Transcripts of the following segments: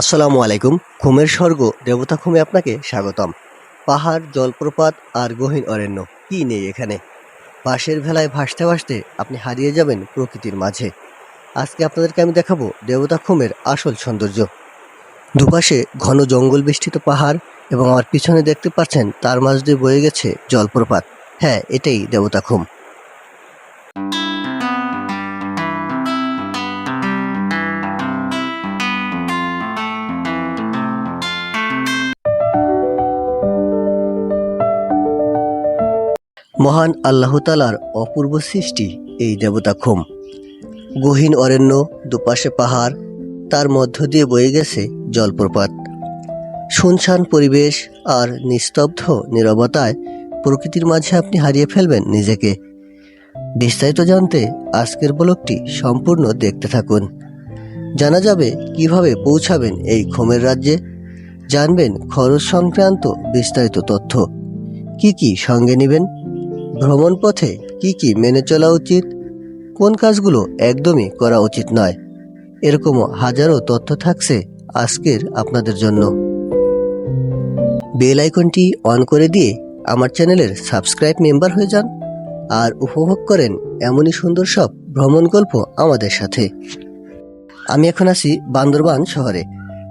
আসসালামু আলাইকুম খুমের স্বর্গ, দেবতা খুমে আপনাকে স্বাগতম। পাহাড়, জলপ্রপাত আর গহীন অরণ্য, কি নেই এখানে? বাঁশের ভেলায় ভাসতে ভাসতে আপনি হারিয়ে যাবেন প্রকৃতির মাঝে। আজকে আপনাদেরকে আমি দেখাবো দেবতা খুমের আসল সৌন্দর্য। দুপাশে ঘন জঙ্গল বেষ্টিত পাহাড় এবং আমার পিছনে দেখতে পাচ্ছেন তার মাঝ দিয়ে বয়ে গেছে জলপ্রপাত। হ্যাঁ এটাই দেবতা খুম মহান আল্লাহ তালার অপূর্ব সৃষ্টি এই দেবতা খুম। গহীন অরণ্য, দুপাশে পাহাড়, তার মধ্য দিয়ে বয়ে গেছে জলপ্রপাত। শুনশান পরিবেশ আর নিস্তব্ধ নীরবতায় প্রকৃতির মাঝে আপনি হারিয়ে ফেলবেন নিজেকে। বিস্তারিত জানতে আজকের ব্লগটি সম্পূর্ণ দেখতে থাকুন। জানা যাবে কীভাবে পৌঁছাবেন এই খোমের রাজ্যে। জানবেন খরচ সংক্রান্ত বিস্তারিত তথ্য। কি কি সঙ্গে নেবেন? ভ্রমণ পথে কি কি মেনে চলা উচিত? কোন কাজগুলো একদমই করা উচিত নয়? এরকমও হাজারো তথ্য থাকছে আজকের আপনাদের জন্য। বেল আইকনটি অন করে দিয়ে আমার চ্যানেলের সাবস্ক্রাইব মেম্বার হয়ে যান আর উপভোগ করেন এমনই সুন্দর সব ভ্রমণ গল্প আমাদের সাথে। আমি এখন আছি বান্দরবান শহরে।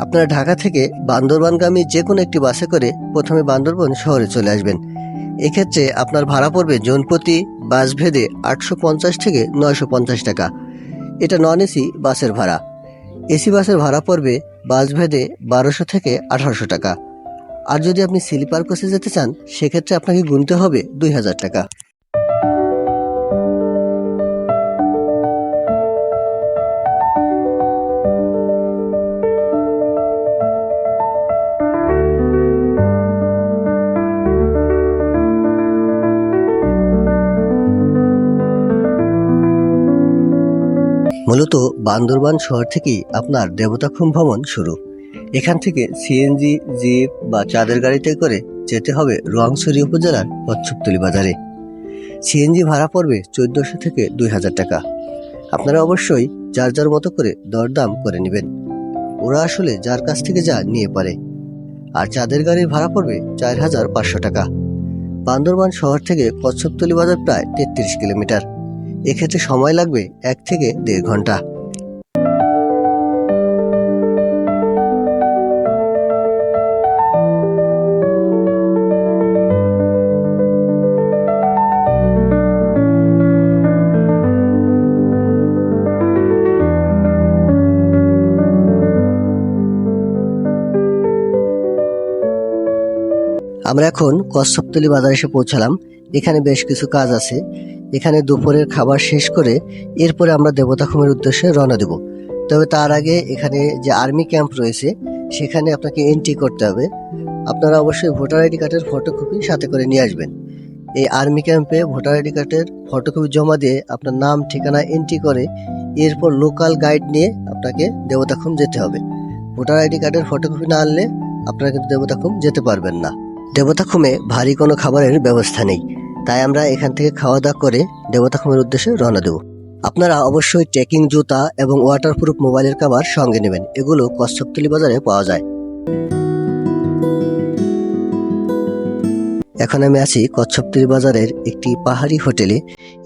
আপনারা ঢাকা থেকে বান্দরবানগামী যে কোনো একটি বাসে করে প্রথমে বান্দরবান শহরে চলে আসবেন। এক্ষেত্রে আপনার ভাড়া পড়বে জনপ্রতি বাস ভেদে আটশো পঞ্চাশ থেকে নয়শো পঞ্চাশ টাকা। এটা নন এসি বাসের ভাড়া। এসি বাসের ভাড়া পড়বে বাস ভেদে বারোশো থেকে আঠারোশো টাকা। আর যদি আপনি স্লিপার কোচে যেতে চান, সেক্ষেত্রে আপনাকে গুনতে হবে দুই হাজার টাকা। মূলত বান্দরবান শহর থেকেই আপনার দেবতাখুম ভ্রমণ শুরু। এখান থেকে সিএনজি জিপ বা চাঁদের গাড়িতে করে যেতে হবে রোয়াংছড়ি উপজেলার কচ্ছপতলি বাজারে। সিএনজি ভাড়া পড়বে চোদ্দশো থেকে দুই হাজার টাকা। আপনারা অবশ্যই যার যার মতো করে দরদাম করে নেবেন। ওরা আসলে যার কাছ থেকে যা নিয়ে পারে। আর চাঁদের গাড়ির ভাড়া পড়বে চার হাজার পাঁচশো টাকা। বান্দরবান শহর থেকে কচ্ছপতলি বাজার প্রায় তেত্রিশ কিলোমিটার। এক্ষেত্রে সময় লাগবে এক থেকে দেড় ঘণ্টা। আমরা এখন কচ্ছপতলি বাজার এসে পৌঁছালাম। এখানে বেশ কিছু কাজ আছে। এখানে দুপুরের খাবার শেষ করে এরপরে আমরা দেবতাখুমের উদ্দেশ্যে রওনা দেব। তবে তার আগে এখানে যে আর্মি ক্যাম্প রয়েছে, সেখানে আপনাকে এন্ট্রি করতে হবে। আপনারা অবশ্যই ভোটার আইডি কার্ডের ফটোকপি সাথে করে নিয়ে আসবেন। এই আর্মি ক্যাম্পে ভোটার আইডি কার্ডের ফটোকপি জমা দিয়ে আপনার নাম, ঠিকানা এন্ট্রি করে এরপর লোকাল গাইড নিয়ে আপনাকে দেবতাখুম যেতে হবে। ভোটার আইডি কার্ডের ফটোকপি না আনলে আপনারা কিন্তু দেবতাখুম যেতে পারবেন না। দেবতাখুমে ভারী কোনো খাবারের ব্যবস্থা নেই। তাই আমরা এখান থেকে খাওয়া দাওয়া করে দেবতাখুমের উদ্দেশ্যে রওনা দেব। আপনারা অবশ্যই ট্রেকিং জুতা এবং ওয়াটারপ্রুফ মোবাইলের কভার সঙ্গে নেবেন। এগুলো কচ্ছপতলি বাজারে পাওয়া যায়। এখন আমি আছি কচ্ছপতলি বাজারের একটি পাহাড়ি হোটেলে।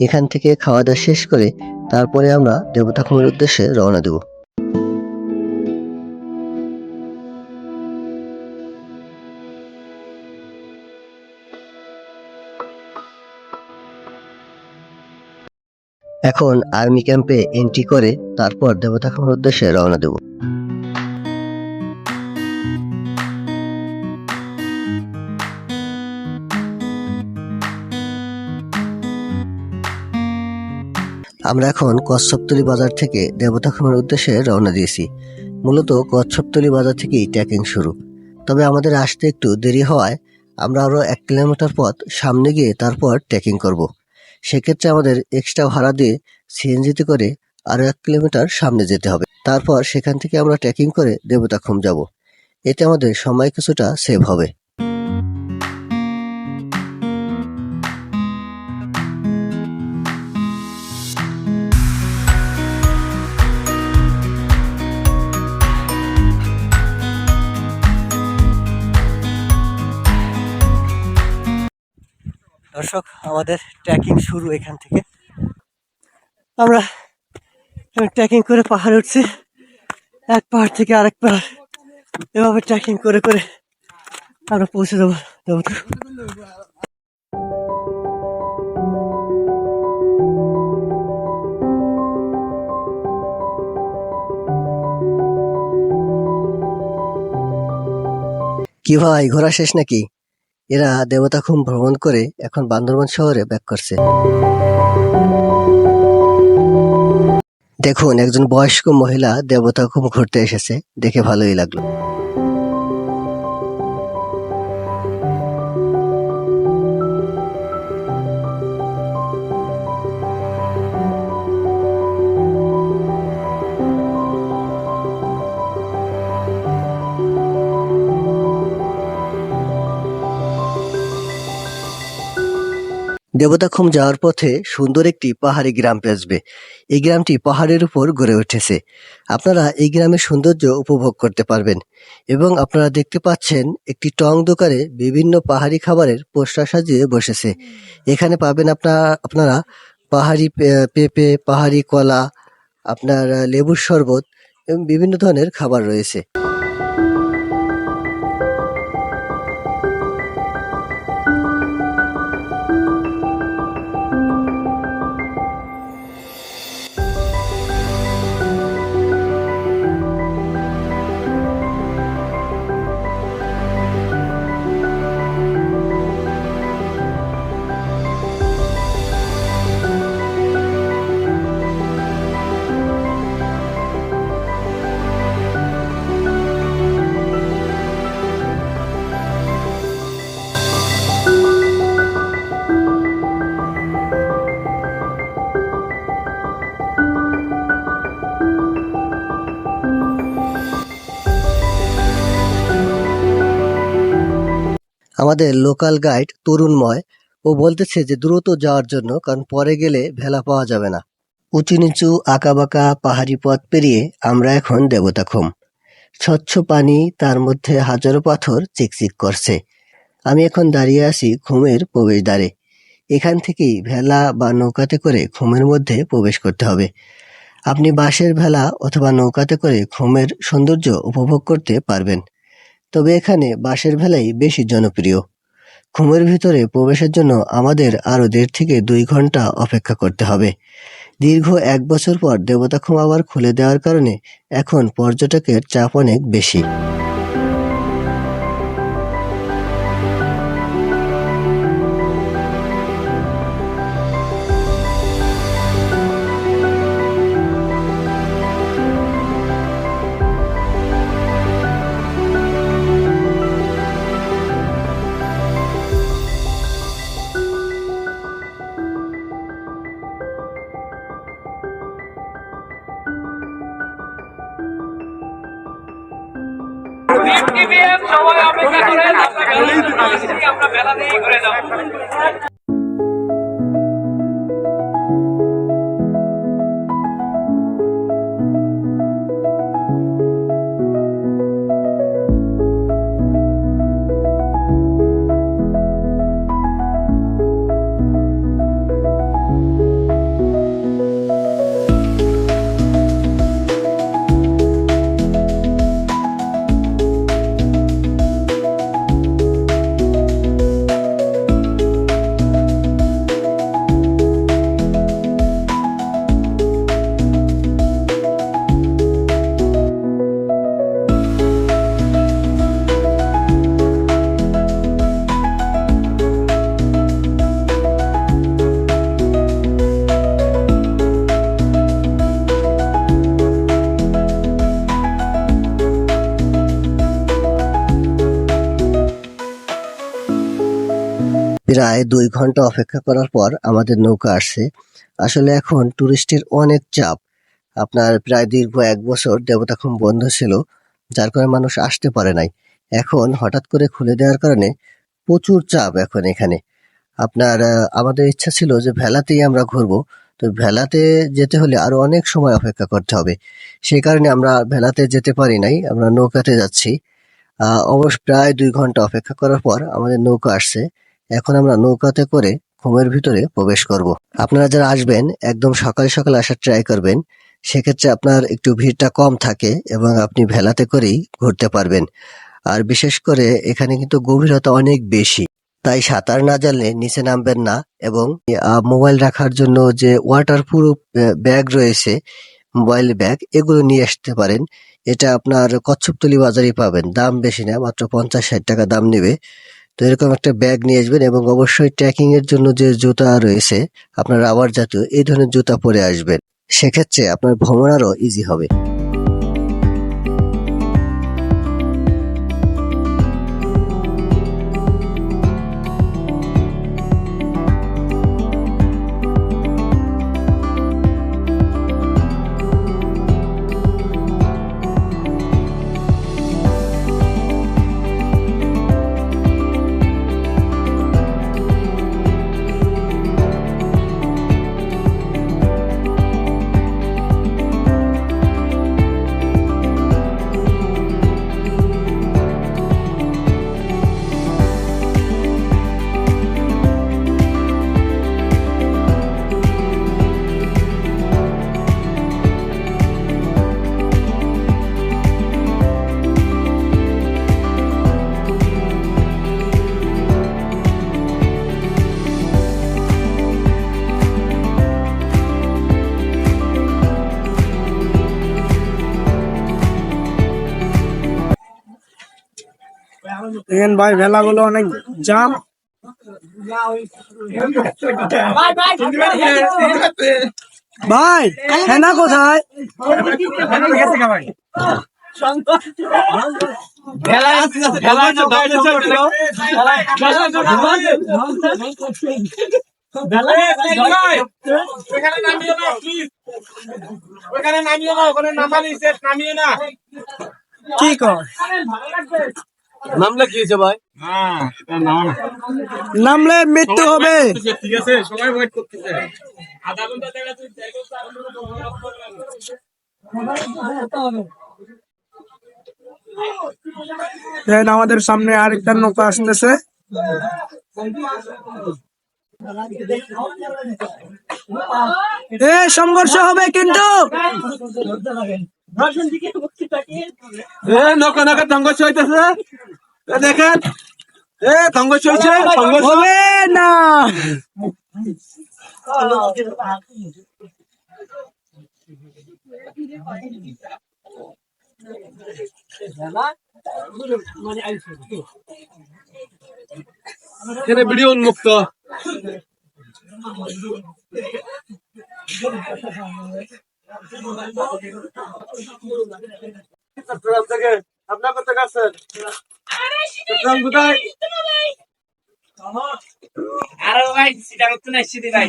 এখান থেকে খাওয়া দাওয়া শেষ করে তারপরে আমরা দেবতাখুমের উদ্দেশ্যে রওনা দেব। এখন আর্মি ক্যাম্পে এন্ট্রি করে তারপর দেবতাখুমের উদ্দেশ্যে রওনা দেব। আমরা এখন কচ্ছপতলি বাজার থেকে দেবতাখুমের উদ্দেশ্যে রওনা দিয়েছি। মূলত কচ্ছপতলি বাজার থেকেই ট্রেকিং শুরু। তবে আমাদের আসতে একটু দেরি হওয়ায় আমরা আরও এক কিলোমিটার পথ সামনে গিয়ে তারপর ট্রেকিং করব। সেক্ষেত্রে আমাদের এক্সট্রা ভাড়া দিয়ে সিএনজিতে করে আরও এক কিলোমিটার সামনে যেতে হবে। তারপর সেখান থেকে আমরা ট্রেকিং করে দেবতাখুম যাব। এতে আমাদের সময় কিছুটা সেভ হবে। দর্শক, আমাদের ট্রেকিং শুরু এখান থেকে। আমরা ট্রেকিং করে পাহাড়ে উঠছি। এক পাহাড় থেকে আরেক পাহাড়। এভাবে ট্রেকিং করে করে আমরা পৌঁছে দেবো দেবতা কি ভাই, ঘোরা শেষ নাকি? এরা দেবতা খুব ভ্রমণ করে এখন বান্দরবান শহরে ব্যাক করছে। দেখুন, একজন বয়স্ক মহিলা দেবতা খুব ঘুরতে এসেছে। দেখে ভালোই লাগল। দেবতাখুম যাওয়ার পথে সুন্দর একটি পাহাড়ি গ্রাম পেঁচবে। এই গ্রামটি পাহাড়ের উপর গড়ে উঠেছে। আপনারা এই গ্রামের সৌন্দর্য উপভোগ করতে পারবেন এবং আপনারা দেখতে পাচ্ছেন একটি টং দোকানে বিভিন্ন পাহাড়ি খাবারের পোস্টার সাজিয়ে বসেছে। এখানে পাবেন আপনার আপনারা পাহাড়ি পেঁপে, পাহাড়ি কলা, আপনার লেবুর শরবত এবং বিভিন্ন ধরনের খাবার রয়েছে। আমাদের লোকাল গাইড তরুণময় ও বলতেছে যে দ্রুত যাওয়ার জন্য, কারণ পরে গেলে ভেলা পাওয়া যাবে না। উঁচু নিচু আঁকাবাঁকা পাহাড়ি পথ পেরিয়ে আমরা এখন দেবতাখুম। স্বচ্ছ পানি, তার মধ্যে হাজারো পাথর চিকচিক করছে। আমি এখন দাঁড়িয়ে আছি খুমের প্রবেশদ্বারে। এখান থেকেই ভেলা বা নৌকাতে করে ঘুমের মধ্যে প্রবেশ করতে হবে। আপনি বাঁশের ভেলা অথবা নৌকাতে করে ঘুমের সৌন্দর্য উপভোগ করতে পারবেন। তবে এখানে বাঁশের ভেলাই বেশি জনপ্রিয়। ঘুমের ভিতরে প্রবেশের জন্য আমাদের আরও দেড় থেকে দুই ঘণ্টা অপেক্ষা করতে হবে। দীর্ঘ এক বছর পর দেবতা খুম আবার খুলে দেওয়ার কারণে এখন পর্যটকের চাপ অনেক বেশি। প্রায় দুই ঘণ্টা অপেক্ষা করার পর আমাদের নৌকা আসছে। আসলে এখন টুরিস্টের অনেক চাপ। আপনার প্রায় দীর্ঘ এক বছর দেবতাখুম বন্ধ ছিল, যার কারণে মানুষ আসতে পারে নাই। এখন হঠাৎ করে খুলে দেওয়ার কারণে প্রচুর চাপ এখন এখানে। আপনার আমাদের ইচ্ছা ছিল যে ভেলাতেই আমরা ঘুরবো। তো ভেলাতে যেতে হলে আরও অনেক সময় অপেক্ষা করতে হবে। সেই কারণে আমরা ভেলাতে যেতে পারি নাই, আমরা নৌকাতে যাচ্ছি। অবশ্য প্রায় দুই ঘণ্টা অপেক্ষা করার পর আমাদের নৌকা আসছে। এখন আমরা নৌকাতে করে ঘুমের ভিতরে প্রবেশ করব। আপনারা যারা আসবেন, একদম সকাল সকাল আসার ট্রাই করবেন, সেক্ষেত্রে আপনার একটু ভিড়টা কম থাকে এবং আপনি ভেলাতে করেই ঘুরতে পারবেন। আর বিশেষ করে এখানে কিন্তু গভীরতা অনেক বেশি। তাই সাঁতার না জানলে নিচে নামবেন না এবং মোবাইল রাখার জন্য যে ওয়াটার প্রুফ ব্যাগ রয়েছে মোবাইল ব্যাগ এগুলো নিয়ে আসতে পারেন। এটা আপনার কচ্ছপতলি বাজারেই পাবেন। দাম বেশি না, মাত্র পঞ্চাশ ষাট টাকা দাম নেবে। তো এরকম একটা ব্যাগ নিয়ে আসবেন এবং অবশ্যই ট্রেকিং এর জন্য যে জুতা রয়েছে, আপনার রাবার জাতীয়, এই ধরনের জুতা পরে আসবেন। সেক্ষেত্রে আপনার ভ্রমণ আরও ইজি হবে। দেখেন ভাই ভেলাগুলো অনেক জাম। ভাই হেনা কোথায়? কি কর? নামলে কি ভাই? হ্যাঁ নাও না। নামলে মৃত্যু হবে। ঠিক আছে? সবাই ওয়েট করতেছে। আধা ঘণ্টা দেখা তুই আমাদের সামনে আরেকটা নৌকা আসতেছে। এ সংঘর্ষ হবে কিন্তু। নৌকা নৌকা সংঘর্ষ হইতেছে। দেখেন। এ সংঘর্ষ হয়েছে সংঘর্ষ হবে না। এখানে ভিডিও উন্মুক্ত। চট্টগ্রাম থেকে আপনার কোথায় আসছেন? চট্টগ্রাম কোথায়? আরে ভাই সেটা করতে নাই সেদিন ভাই।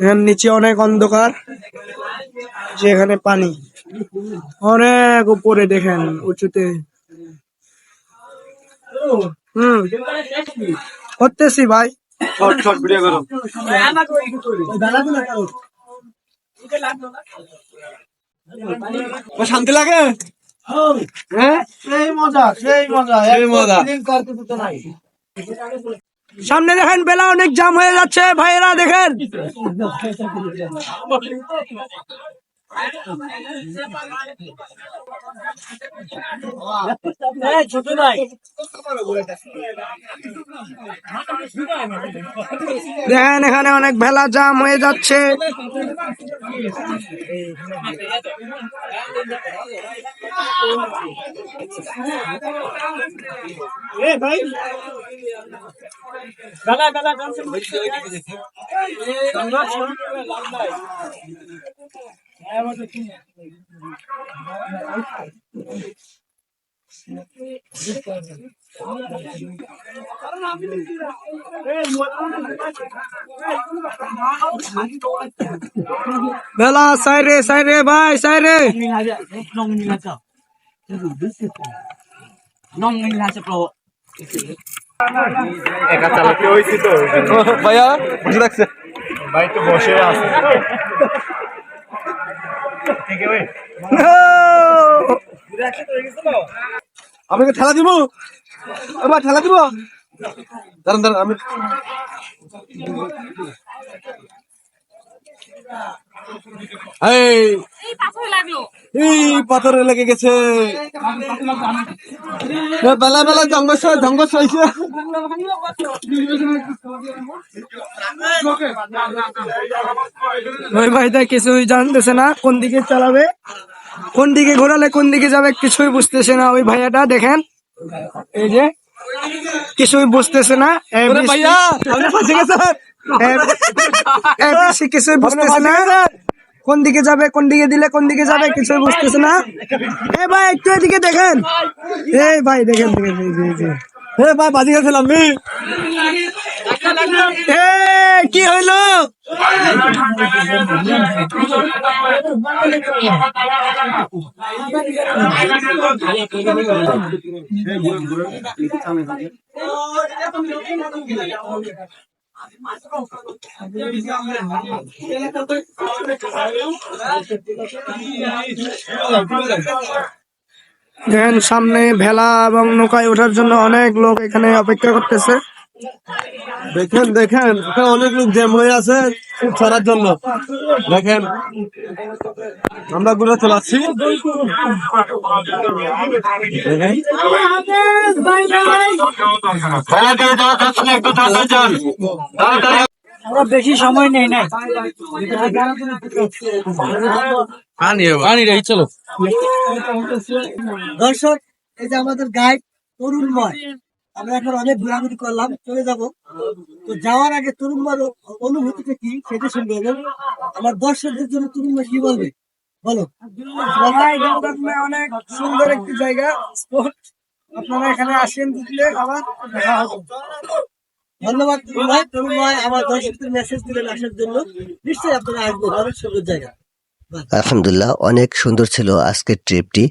এখানে নিচে অনেক অন্ধকার যেখানে পানি। অনেক উপরে দেখেন উঁচুতে। হুম। করতেছি ভাই। শান্তি লাগে? হ্যাঁ? সেই মজা সেই মজা। সেই মজা। সামনে দেখেন, বেলা অনেক জাম হয়ে যাচ্ছে, ভাইয়েরা দেখেন। দেখেন, এখানে অনেক ভেলা জাম হয়ে যাচ্ছে। ভাই দাদা দাদা ডান্সের মধ্যে সংঘর্ষ বেলা সাইরে সাইরে ভাই সাইরে নং নীলাচা নং নীলাচা প্রভু। ভাইয়া বসে রাখছে আপনাকে ঠেলা দিব? এবার ঠেলা দিব? দাঁড়ান দাঁড়ান আমি এই এই পাথর লাগল। এই পাথরে লেগে গেছে। বেলা বেলা জঙ্গল জঙ্গল সইছে ওই ভাইটা কিছুই জানতেছে না কোন দিকে চালাবে কোন দিকে ঘোরালে কোন দিকে যাবে কিছুই বুঝতেছে না ওই ভাইয়াটা দেখেন। এই যে কিছুই বুঝতেছে না। ভাইয়া! এই কিছুই বুঝতেছে না। কোন দিকে যাবে কোন দিকে দিলে কোন দিকে যাবে কিছুই বুঝতেছে না। এ ভাই একটু এদিকে দেখেন। এই ভাই দেখেন দেখেন। হে ভাই বাজি গেছিলাম আমি এ কি হইল? দেখেন সামনে ভেলা এবং নৌকায় ওঠার জন্য অনেক লোক এখানে অপেক্ষা করতেছে। দেখেন দেখেন এখানে অনেক লোক জ্যাম হয়ে আছে ছড়ার জন্য। দেখেন আমরা ঘুরে চলাচ্ছি। আমরা বেশি সময় নেই না। দর্শক এই যে আমাদের গাইড তরুণময় আমরা এখন অনেক ঘোরাঘুরি করলাম চলে যাব। তো যাওয়ার আগে তরুণময় অনুভূতিটা কি সেটা শুনবে এবং আমার দর্শকদের জন্য তরুণময় কি বলবে? বলো। অনেক সুন্দর একটি জায়গা স্পট। আপনারা এখানে আসেন বুঝলে আবার দেখা হবে। ধন্যবাদ তরুণময় তরুণময় আমার দর্শকদের মেসেজ দিলেন আসার জন্য। নিশ্চয়ই আপনারা আসবেন অনেক সুন্দর জায়গা। আলহামদুলিল্লাহ অনেক সুন্দর ছিল আজকের ট্রিপটি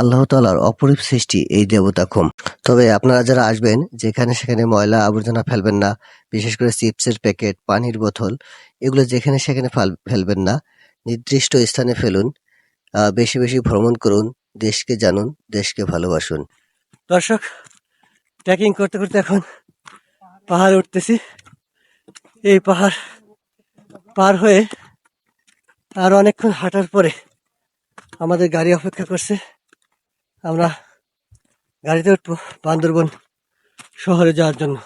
আল্লাহ তালার অপরূপ সৃষ্টি এই দেবতা খুম তবে আপনারা যারা আসবেন, যেখানে সেখানে ময়লা আবর্জনা ফেলবেন না, বিশেষ করে চিপসের প্যাকেট, পানির বোতল, এগুলো যেখানে সেখানে ফেলবেন না। নির্দিষ্ট স্থানে ফেলুন বেশি বেশি ভ্রমণ করুন, দেশকে জানুন, দেশকে ভালোবাসুন। দর্শক ট্রেকিং করতে করতে এখন পাহাড়ে উঠতেছি। এই পাহাড় পার হয়ে আর অনেকক্ষণ হাঁটার পরে আমাদের গাড়ি অপেক্ষা করছে। আমরা গাড়িতে উঠবো বান্দরবন শহরে যাওয়ার জন্য।